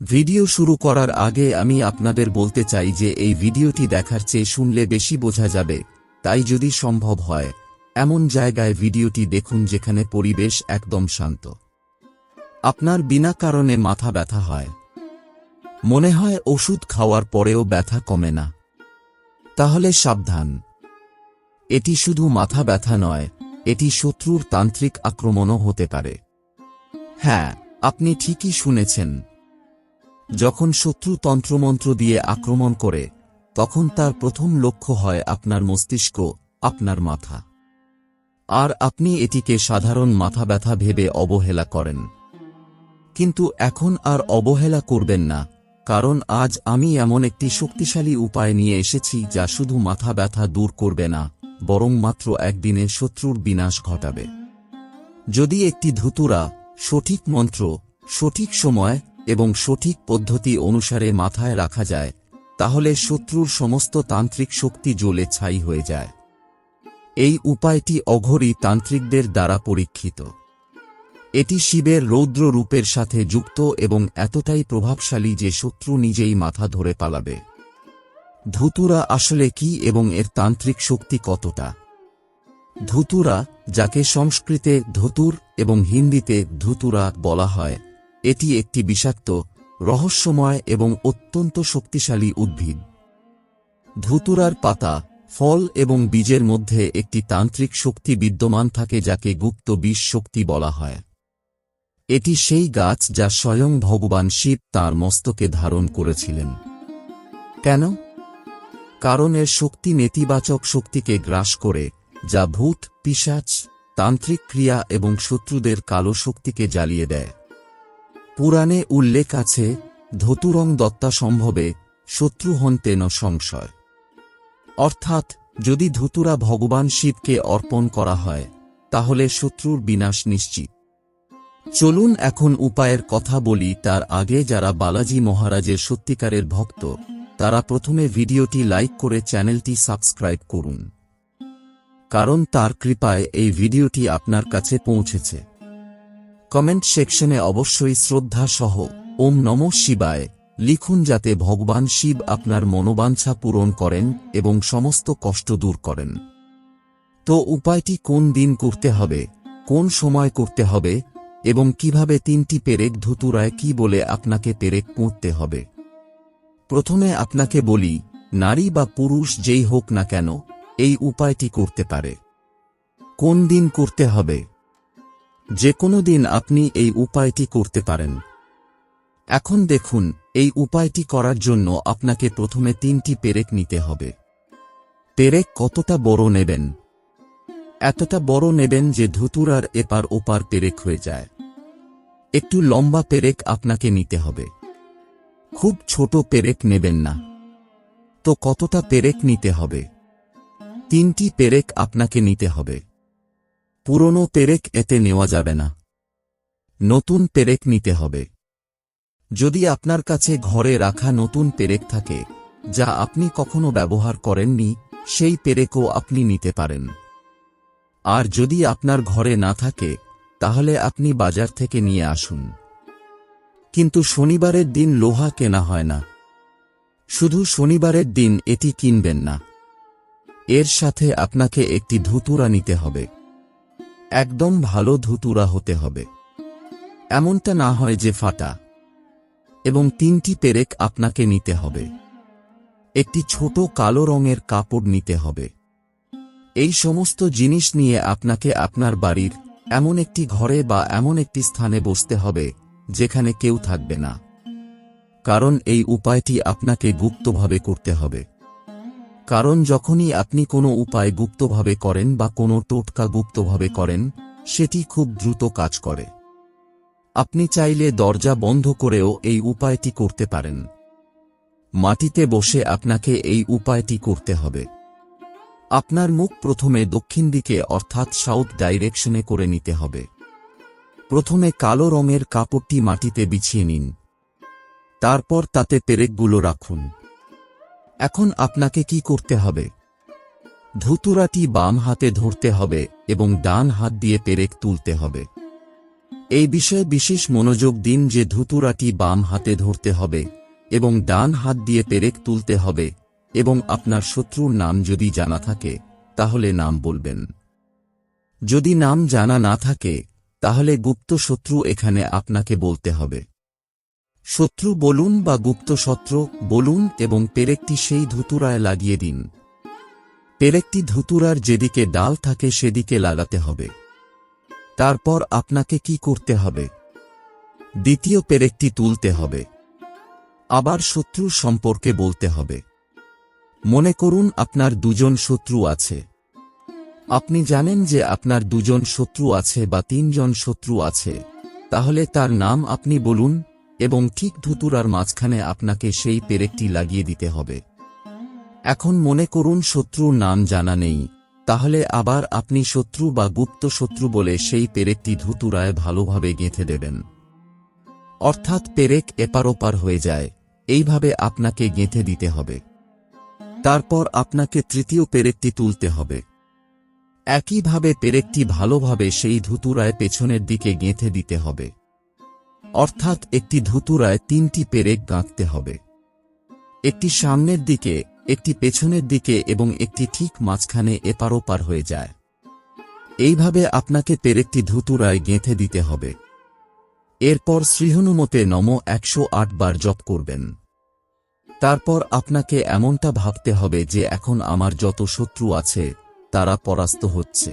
Video শুরু করার আগে আমি আপনাদের বলতে চাই যে এই ভিডিওটি দেখার চেয়ে শুনলে বেশি বোঝা যাবে, তাই যদি সম্ভব হয়, এমন জায়গায় ভিডিওটি দেখুন যেখানে পরিবেশ একদম শান্ত। আপনার বিনা কারণে মাথা ব্যথা হয়। মনে হয় ওষুধ খাওয়ার পরেও ব্যথা কমে না। তাহলে সাবধান। এটি শুধু মাথা ব্যথা নয়, এটি শত্রুর তান্ত্রিক আক্রমণও হতে পারে। হ্যাঁ আপনি ঠিকই শুনেছেন। যখন শত্রু তন্ত্রমন্ত্র দিয়ে আক্রমণ করে, তখন তার প্রথম লক্ষ্য হয় আপনার মস্তিষ্ক, আপনার মাথা। আর আপনি এটিকে সাধারণ মাথা ব্যথা ভেবে অবহেলা করেন। কিন্তু এখন আর অবহেলা করবেন না, কারণ আজ আমি এমন একটি শক্তিশালী উপায় নিয়ে এসেছি যা শুধু মাথা ব্যথা দূর করবে না, বরং মাত্র একদিনে শত্রুর বিনাশ ঘটাবে। যদি একটি ধুতুরা, সঠিক মন্ত্র, সঠিক সময় এবং সঠিক পদ্ধতি অনুসারে মাথায় রাখা যায়, তাহলে শত্রুর সমস্ত তান্ত্রিক শক্তি জ্বলে ছাই হয়ে যায়। এই উপায়টি অঘরী তান্ত্রিকদের দ্বারা পরীক্ষিত। এটি শিবের রৌদ্র রূপের সাথে যুক্ত এবং এতটাই প্রভাবশালী যে শত্রু নিজেই মাথা ধরে পালাবে। ধুতুরা আসলে কি এবং এর তান্ত্রিক শক্তি কতটা? ধুতুরা, যাকে সংস্কৃতে ধুতুর এবং হিন্দিতে ধুতুরা বলা হয় এটি একটি বিষাক্ত, রহস্যময় এবং অত্যন্ত শক্তিশালী উদ্ভিদ। ধুতুরার পাতা, ফল এবং বীজের মধ্যে একটি তান্ত্রিক শক্তি বিদ্যমান থাকে যাকে গুপ্ত বিষ শক্তি বলা হয়। এটি সেই গাছ যা স্বয়ং ভগবান শিব তাঁর মস্তকে ধারণ করেছিলেন। কেন? কারণ এর শক্তি নেতিবাচক শক্তিকে গ্রাস করে, যা ভূত, পিশাচ, তান্ত্রিক ক্রিয়া এবং শত্রুদের কালো শক্তিকে জ্বালিয়ে দেয়। পুরাণে উল্লেখ আছে, ধতুরং দত্তা সম্ভবে, শত্রু হন তেন সংশয়। অর্থাৎ, যদি ধতুরা ভগবান শিবকে অর্পণ করা হয়, তাহলে শত্রুর বিনাশ নিশ্চিত। চলুন এখন উপায়ের কথা বলি, তার আগে যারা বালাজি মহারাজের সত্যিকারের ভক্ত, তারা প্রথমে ভিডিওটি লাইক করে চ্যানেলটি সাবস্ক্রাইব করুন। কারণ তার কৃপায় এই ভিডিওটি আপনার কাছে পৌঁছেছে। কমেন্ট সেকশনে অবশ্যই শ্রদ্ধা সহ ওম নম শিবায়, লিখুন যাতে ভগবান শিব আপনার মনোবাঞ্ছা পূরণ করেন এবং সমস্ত কষ্ট দূর করেন। তো উপায়টি কোন দিন করতে হবে, কোন সময় করতে হবে, এবং কীভাবে তিনটি পেরেক ধুতুরায় কি বলে আপনাকে পেরেক পুঁততে হবে। প্রথমে আপনাকে বলি, নারী বা পুরুষ যেই হোক না কেন, এই উপায়টি করতে পারে। কোন দিন করতে হবে যে কোনো দিন আপনি এই উপায়টি করতে পারেন। এখন দেখুন, এই উপায়টি করার জন্য আপনাকে প্রথমে তিনটি পেরেক নিতে হবে। পেরেক কতটা বড় নেবেন? এতটা বড় নেবেন যে ধুতুরার এপার ওপার পেরেক হয়ে যায়। একটু লম্বা পেরেক আপনাকে নিতে হবে। খুব ছোট পেরেক নেবেন না। তো কতটা পেরেক নিতে হবে? তিনটি পেরেক আপনাকে নিতে হবে। পুরনো পেরেক এতে নেওয়া যাবে না। নতুন পেরেক নিতে হবে। যদি আপনার কাছে ঘরে রাখা নতুন পেরেক থাকে, যা আপনি কখনো ব্যবহার করেননি, সেই পেরেকও আপনি নিতে পারেন। আর যদি আপনার ঘরে না থাকে, তাহলে আপনি বাজার থেকে নিয়ে আসুন। কিন্তু শনিবারের দিন লোহা কেনা হয় না। শুধু শনিবারের দিন এটি কিনবেন না। এর সাথে আপনাকে একটি ধুতুরা নিতে হবে। একদম ভালো ধুতুরা হতে হবে। এমনটা না হয় যে ফাটা। এবং তিনটি পেরেক আপনাকে নিতে হবে। একটি ছোট কালো রঙের কাপড় নিতে হবে। এই সমস্ত জিনিস নিয়ে আপনাকে আপনার বাড়ির এমন একটি ঘরে বা এমন একটি স্থানে বসতে হবে, যেখানে কেউ থাকবে না। কারণ এই উপায়টি আপনাকে গুপ্তভাবে করতে হবে। কারণ যখনই আপনি কোনো উপায় গুপ্তভাবে করেন বা কোনো টোটকা গুপ্তভাবে করেন, সেটি খুব দ্রুত কাজ করে। আপনি চাইলে দরজা বন্ধ করেও এই উপায়টি করতে পারেন। মাটিতে বসে আপনাকে এই উপায়টি করতে হবে। আপনার মুখ প্রথমে দক্ষিণ দিকে অর্থাৎ সাউথ ডাইরেকশনে করে নিতে হবে। প্রথমে কালো রঙের কাপড়টি মাটিতে বিছিয়ে নিন। তারপর তাতে পেরেকগুলো রাখুন। এখন আপনাকে কি করতে হবে? ধুতুরাটি বাম হাতে ধরতে হবে এবং ডান হাত দিয়ে পেরেক তুলতে হবে। এই বিষয়ে বিশেষ মনোযোগ দিন যে ধুতুরাটি বাম হাতে ধরতে হবে এবং ডান হাত দিয়ে পেরেক তুলতে হবে এবং আপনার শত্রুর নাম যদি জানা থাকে, তাহলে নাম বলবেন। যদি নাম জানা না থাকে, তাহলে গুপ্ত শত্রু এখানে আপনাকে বলতে হবে। শত্রু বলুন বা গুপ্ত শত্রু বলুন এবং পেরেকটি সেই ধুতুরায় লাগিয়ে দিন। পেরেকটি ধুতুরার যেদিকে ডাল থাকে সেদিকে লাগাতে হবে। তারপর আপনাকে কি করতে হবে? দ্বিতীয় পেরেকটি তুলতে হবে। আবার শত্রুর সম্পর্কে বলতে হবে। মনে করুন আপনার দুজন শত্রু আছে। আপনি জানেন যে আপনার দুজন শত্রু আছে বা তিনজন শত্রু আছে। তাহলে তার নাম আপনি বলুন এবং ঠিক ধুতুরার মাঝখানে আপনাকে সেই পেরেকটি লাগিয়ে দিতে হবে। এখন মনে করুন শত্রুর নাম জানা নেই, তাহলে আবার আপনি শত্রু বা গুপ্ত শত্রু বলে সেই পেরেকটি ধুতুরায় ভালোভাবে গেঁথে দেবেন। অর্থাৎ পেরেক এপারোপার হয়ে যায়, এইভাবে আপনাকে গেঁথে দিতে হবে। তারপর আপনাকে তৃতীয় পেরেকটি তুলতে হবে। একইভাবে পেরেকটি ভালোভাবে সেই ধুতুরায় পেছনের দিকে গেঁথে দিতে হবে। অর্থাৎ একটি ধুতুরায় তিনটি পেরেক গাঁথতে হবে। একটি সামনের দিকে, একটি পেছনের দিকে এবং একটি ঠিক মাঝখানে এপারোপার হয়ে যায়। এইভাবে আপনাকে পেরেকটি ধুতুরায় গেঁথে দিতে হবে। এরপর শ্রীহনুমতে নম একশো আট বার জপ করবেন। তারপর আপনাকে এমনটা ভাবতে হবে যে এখন আমার যত শত্রু আছে, তারা পরাস্ত হচ্ছে।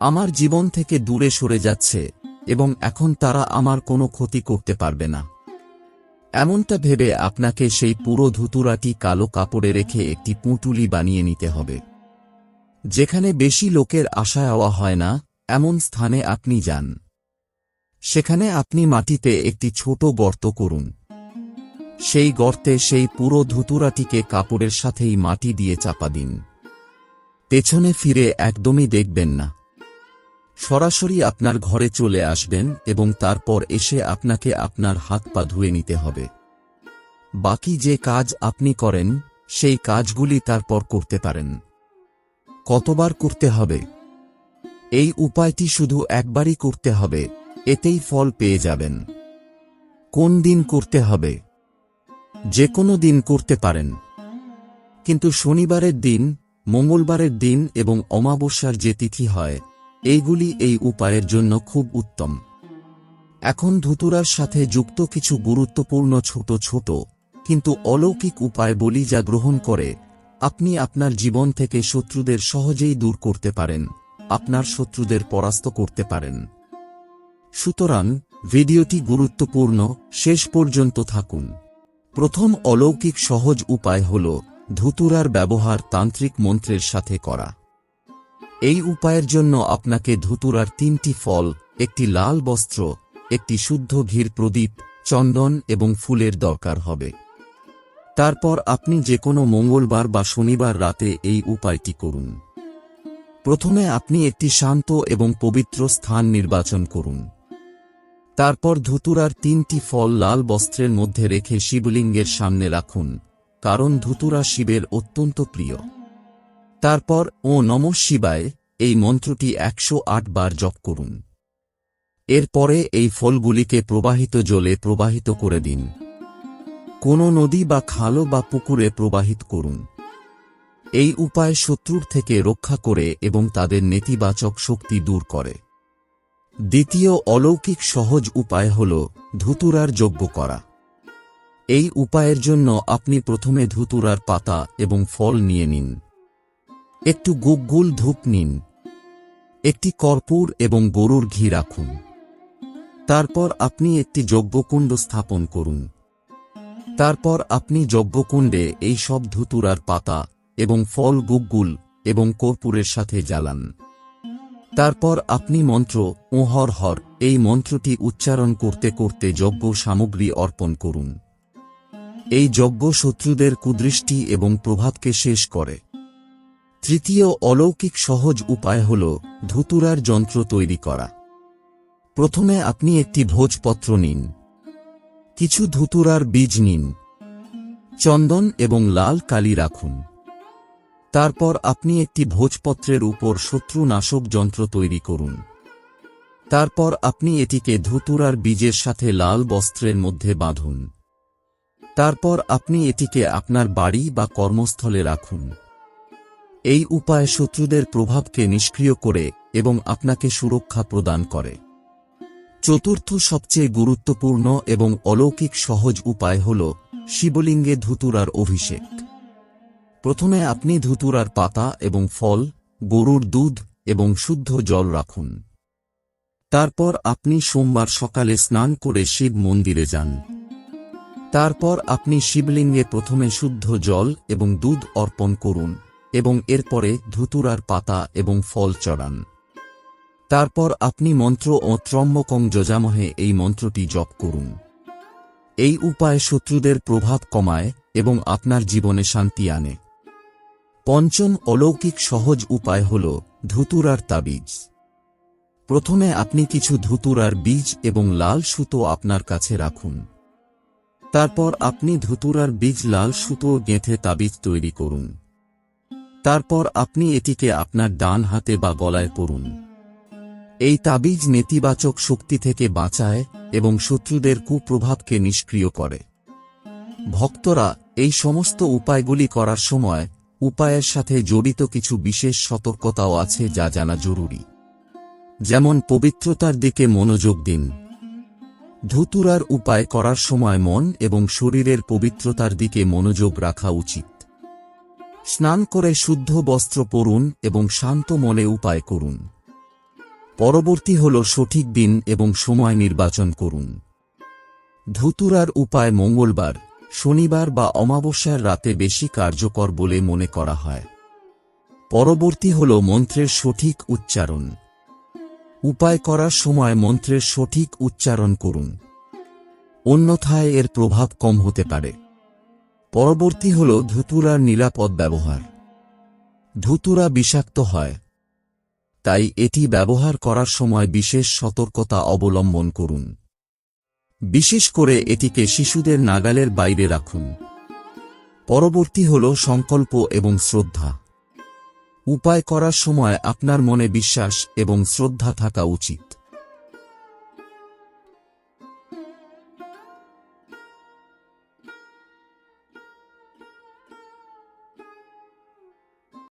আমার জীবন থেকে দূরে সরে যাচ্ছে এবং এখন তারা আমার কোনো ক্ষতি করতে পারবে না। এমনটা ভেবে আপনাকে সেই পুরো ধুতুরাটি কালো কাপড়ে রেখে একটি পুঁটুলি বানিয়ে নিতে হবে। যেখানে বেশি লোকের আশা আওয়া হয় না, এমন স্থানে আপনি যান। সেখানে আপনি মাটিতে একটি ছোট গর্ত করুন। সেই গর্তে সেই পুরো ধুতুরাটিকে কাপড়ের সাথেই মাটি দিয়ে চাপা দিন। পেছনে ফিরে একদমই দেখবেন না। সরাসরি আপনার ঘরে চলে আসবেন এবং তারপর এসে আপনাকে আপনার হাত পা ধুয়ে নিতে হবে। বাকি যে কাজ আপনি করেন, সেই কাজগুলি তারপর করতে পারেন। কতবার করতে হবে? এই উপায়টি শুধু একবারই করতে হবে, এতেই ফল পেয়ে যাবেন। কোন দিন করতে হবে? যে কোনো দিন করতে পারেন। কিন্তু শনিবারের দিন, মঙ্গলবারের দিন এবং অমাবস্যার যে তিথি হয় এইগুলি এই উপায়ের জন্য খুব উত্তম। এখন ধুতুরার সাথে যুক্ত কিছু গুরুত্বপূর্ণ ছোট ছোট, কিন্তু অলৌকিক উপায় বলি যা গ্রহণ করে, আপনি আপনার জীবন থেকে শত্রুদের সহজেই দূর করতে পারেন, আপনার শত্রুদের পরাস্ত করতে পারেন। সুতরাং, ভিডিওটি গুরুত্বপূর্ণ, শেষ পর্যন্ত থাকুন। প্রথম অলৌকিক সহজ উপায় হল ধুতুরার ব্যবহার তান্ত্রিক মন্ত্রের সাথে করা। এই উপায়ের জন্য আপনাকে ধুতুরার তিনটি ফল, একটি লাল বস্ত্র, একটি শুদ্ধ ঘির প্রদীপ, চন্দন এবং ফুলের দরকার হবে। তারপর আপনি যে কোনো মঙ্গলবার বা শনিবার রাতে এই উপায়টি করুন। প্রথমে আপনি একটি শান্ত এবং পবিত্র স্থান নির্বাচন করুন। তারপর ধুতুরার তিনটি ফল লাল বস্ত্রের মধ্যে রেখে শিবলিঙ্গের সামনে রাখুন, কারণ ধুতুরা শিবের অত্যন্ত প্রিয়। তারপর, ও নম শিবায় এই মন্ত্রটি একশো আট বার জপ করুন। এরপরে এই ফলগুলিকে প্রবাহিত জলে প্রবাহিত করে দিন। কোনো নদী বা খালো বা পুকুরে প্রবাহিত করুন। এই উপায় শত্রুর থেকে রক্ষা করে এবং তাদের নেতিবাচক শক্তি দূর করে। দ্বিতীয় অলৌকিক সহজ উপায় হল ধুতুরার যজ্ঞ করা। এই উপায়ের জন্য আপনি প্রথমে ধুতুরার পাতা এবং ফল নিয়ে নিন। একটু গুগগুল ধূপ নিন। একটি কর্পূর এবং গরুর ঘি রাখুন। তারপর আপনি একটি যজ্ঞকুণ্ড স্থাপন করুন। তারপর আপনি যজ্ঞকুণ্ডে এই সব ধুতুরার পাতা এবং ফল গুগগুল এবং কর্পূরের সাথে জ্বালান। তারপর আপনি মন্ত্র, ও হর হর এই মন্ত্রটি উচ্চারণ করতে করতে যজ্ঞ সামগ্রী অর্পণ করুন। এই যজ্ঞ শত্রুদের কুদৃষ্টি এবং প্রভাবকে শেষ করে। তৃতীয় অলৌকিক সহজ উপায় হল ধুতুরার যন্ত্র তৈরি করা। প্রথমে আপনি একটি ভোজপত্র নিন। কিছু ধুতুরার বীজ নিন। চন্দন এবং লাল কালি রাখুন। তারপর আপনি একটি ভোজপত্রের উপর শত্রুনাশক যন্ত্র তৈরি করুন। তারপর আপনি এটিকে ধুতুরার বীজের সাথে লাল বস্ত্রের মধ্যে বাঁধুন। তারপর আপনি এটিকে আপনার বাড়ি বা কর্মস্থলে রাখুন। এই উপায় শত্রুদের প্রভাবকে নিষ্ক্রিয় করে এবং আপনাকে সুরক্ষা প্রদান করে। চতুর্থ সবচেয়ে গুরুত্বপূর্ণ এবং অলৌকিক সহজ উপায় হল শিবলিঙ্গে ধুতুরার অভিষেক। প্রথমে আপনি ধুতুরার পাতা এবং ফল, গরুর দুধ এবং শুদ্ধ জল রাখুন। তারপর আপনি সোমবার সকালে স্নান করে শিব মন্দিরে যান। তারপর আপনি শিবলিঙ্গে প্রথমে শুদ্ধ জল এবং দুধ অর্পণ করুন। এবং এরপরে ধুতুরার পাতা এবং ফল চড়ান। তারপর আপনি মন্ত্র ও ত্রম্বকং যজামহে এই মন্ত্রটি জপ করুন। এই উপায় শত্রুদের প্রভাব কমায় এবং আপনার জীবনে শান্তি আনে। পঞ্চম অলৌকিক সহজ উপায় হল ধুতুরার তাবিজ। প্রথমে আপনি কিছু ধুতুরার বীজ এবং লাল সুতো আপনার কাছে রাখুন। তারপর আপনি ধুতুরার বীজ লাল সুতো গেঁথে তাবিজ তৈরি করুন। তারপর আপনি এটিকে আপনার ডান হাতে বা গলায় পরুন এই তাবিজ নেতিবাচক শক্তি থেকে বাঁচায় এবং শত্রুদের কুপ্রভাবকে নিষ্ক্রিয় করে। ভক্তরা এই সমস্ত উপায়গুলি করার সময় উপায়ের সাথে জড়িত কিছু বিশেষ সতর্কতাও আছে যা জানা জরুরি। যেমন পবিত্রতার দিকে মনোযোগ দিন। ধুতুরার উপায় করার সময় মন এবং শরীরের পবিত্রতার দিকে মনোযোগ রাখা উচিত। স্নান করে শুদ্ধ বস্ত্র পরুন এবং শান্ত মনে উপায় করুন। পরবর্তী হল সঠিক দিন এবং সময় নির্বাচন করুন। ধুতুরার উপায় মঙ্গলবার, শনিবার বা অমাবস্যার রাতে বেশি কার্যকর বলে মনে করা হয়। পরবর্তী হল মন্ত্রের সঠিক উচ্চারণ। উপায় করার সময় মন্ত্রের সঠিক উচ্চারণ করুন। অন্যথায় এর প্রভাব কম হতে পারে। পরবর্তী হল ধুতুরার নিরাপদ ব্যবহার। ধুতুরা বিষাক্ত হয়। তাই এটি ব্যবহার করার সময় বিশেষ সতর্কতা অবলম্বন করুন। বিশেষ করে এটিকে শিশুদের নাগালের বাইরে রাখুন। পরবর্তী হল সংকল্প এবং শ্রদ্ধা। উপায় করার সময় আপনার মনে বিশ্বাস এবং শ্রদ্ধা থাকা উচিত।